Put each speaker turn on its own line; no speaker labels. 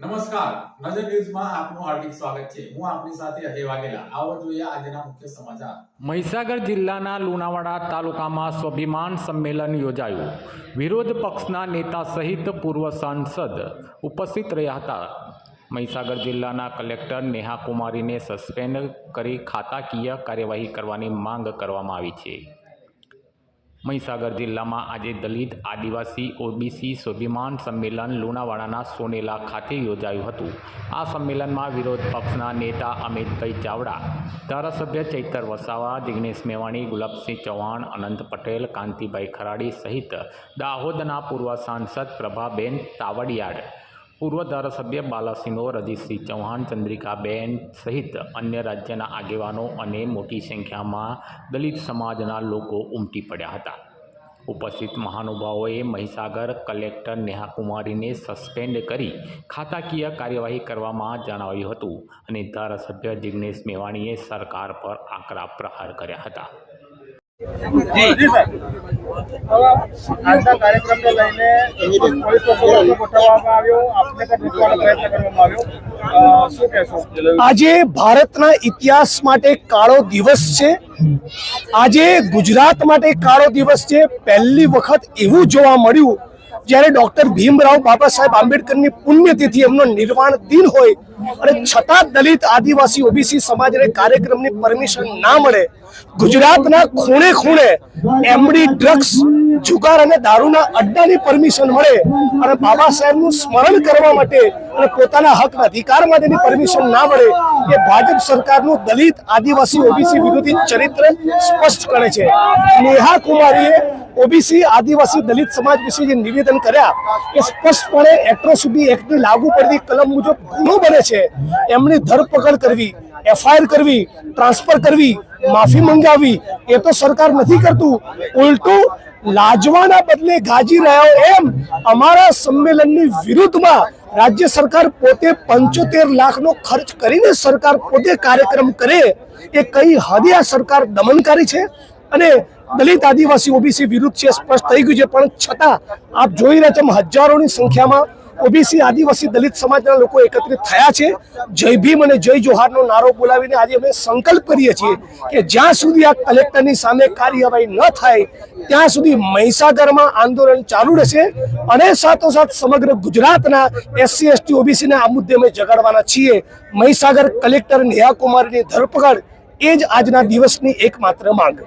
નમસ્કાર. નજર ન્યૂઝમાં આપનું હાર્દિક સ્વાગત છે. હું આપની સાથે અજય વાઘેલા. આવો જોઈએ આજના મુખ્ય સમાચાર.
મહીસાગર જિલ્લાના લુણાવાડા તાલુકામાં સ્વાભિમાન સંમેલન યોજાયું. વિરોધ પક્ષના નેતા સહિત પૂર્વ સાંસદ ઉપસ્થિત રહ્યા હતા. મહીસાગર જિલ્લાના કલેક્ટર નેહા કુમારીને સસ્પેન્ડ કરી ખાતાકીય કાર્યવાહી કરવાની માંગ કરવામાં આવી છે. મહીસાગર જિલ્લામાં આજે દલિત, આદિવાસી, ઓબીસી, સ્વાભિમાન સંમેલન લુણાવાડાના સોનેલા ખાતે યોજાયું હતું. આ સંમેલનમાં વિરોધ પક્ષના નેતા અમિતભાઈ ચાવડા, ધારાસભ્ય ચૈતર વસાવા, જિગ્નેશ મેવાણી, ગુલાબસિંહ ચૌહાણ, અનંત પટેલ, કાંતિભાઈ ખરાડી સહિત દાહોદના પૂર્વ સાંસદ પ્રભાબેન તાવડિયાડ પૂર્વ ધારાસભ્ય બાલાસિનોર રજીતસિંહ ચૌહાણ ચંદ્રિકાબેન સહિત અન્ય રાજ્યના આગેવાનો અને મોટી સંખ્યામાં દલિત સમાજના લોકો ઉમટી પડ્યા હતા. ઉપસ્થિત મહાનુભાવોએ મહીસાગર કલેક્ટર નેહા કુમારીને સસ્પેન્ડ કરી ખાતાકીય કાર્યવાહી કરવામાં જણાવ્યું હતું અને ધારાસભ્ય જિગ્નેશ મેવાણીએ સરકાર પર આકરા પ્રહાર કર્યા હતા.
આજના કાર્યક્રમને લઈને પોલીસ ગોઠવવામાં આવ્યો. આપને પ્રયત્ન કરવામાં આવ્યો. શું કહેશો?
આજે ભારતના ઇતિહાસ માટે કાળો દિવસ છે. આજે ગુજરાત માટે કાળો દિવસ છે. પહેલી વખત એવું જોવા મળ્યું જ્યારે ડોક્ટર ભીમરાવ બાબા સાહેબ આંબેડકરની પુણ્યતિથિ એમનો નિર્વાણ દિન હોય અને છતાં દલિત આદિવાસી ઓબીસી સમાજને કાર્યક્રમની પરમિશન ના મળે ગુજરાતના ખૂણે ખૂણે એમડી ડ્રગ્સ જુગાર અને દારૂના અડ્ડાની પરમિશન મળે અને બાબા સાહેબનું સ્મરણ કરવા માટે અને પોતાના હક અધિકાર માટેની પરમિશન ના મળે, એ ભાજપ સરકારનું દલિત આદિવાસી ઓબીસી વિરોધી ચરિત્ર સ્પષ્ટ કરે છે. નેહા કુમારીએ ઓબીસી આદિવાસી દલિત સમાજ વિશે જે નિવેદન કર્યા, એ સ્પષ્ટપણે એટ્રોસિટી એક્ટની લાગુ પડતી કલમ મુજબ ગુનો બને છે. એમની ધરપકડ કરવી એફઆઈઆર કરવી, ટ્રાન્સફર કરવી, માફી મંગાવી એ તો સરકાર નથી કરતું. ઉલટું, લાજવાના બદલે ગાજી રહ્યો એમ અમારા સંમેલનની વિરુદ્ધમાં રાજ્ય સરકાર પોતે પંચોતેર લાખનો ખર્ચ કરીને સરકાર પોતે કાર્યક્રમ કરે, એ કઈ હદે આ સરકાર દમનકારી છે? અને દલિત આદિવાસી ઓબીસી વિરુદ્ધ છે સ્પષ્ટ થઈ ગયું છે, પણ છતાં આપ જોઈ રહ્યા છો હજારોની સંખ્યામાં ઓબીસી આદિવાસી દલિત સમાજના લોકો એકત્રિત થયા છે. જય ભીમ અને જય જોહારનો નારો બોલાવીને આજે અમે સંકલ્પ કરીએ છીએ કે જ્યાં સુધી આ કલેક્ટરની સામે કાર્યવાહી ન થાય, ત્યાં સુધી મહીસાગરમાં આંદોલન ચાલુ રહેશે અને સાથોસાથ સમગ્ર ગુજરાતના એસસી, એસટી, ઓબીસીના આ મુદ્દે અમે જગાડવાના છીએ. મહીસાગર કલેક્ટર નેહા કુમારીની ધરપકડ એ જ આજના દિવસની એકમાત્ર માંગ.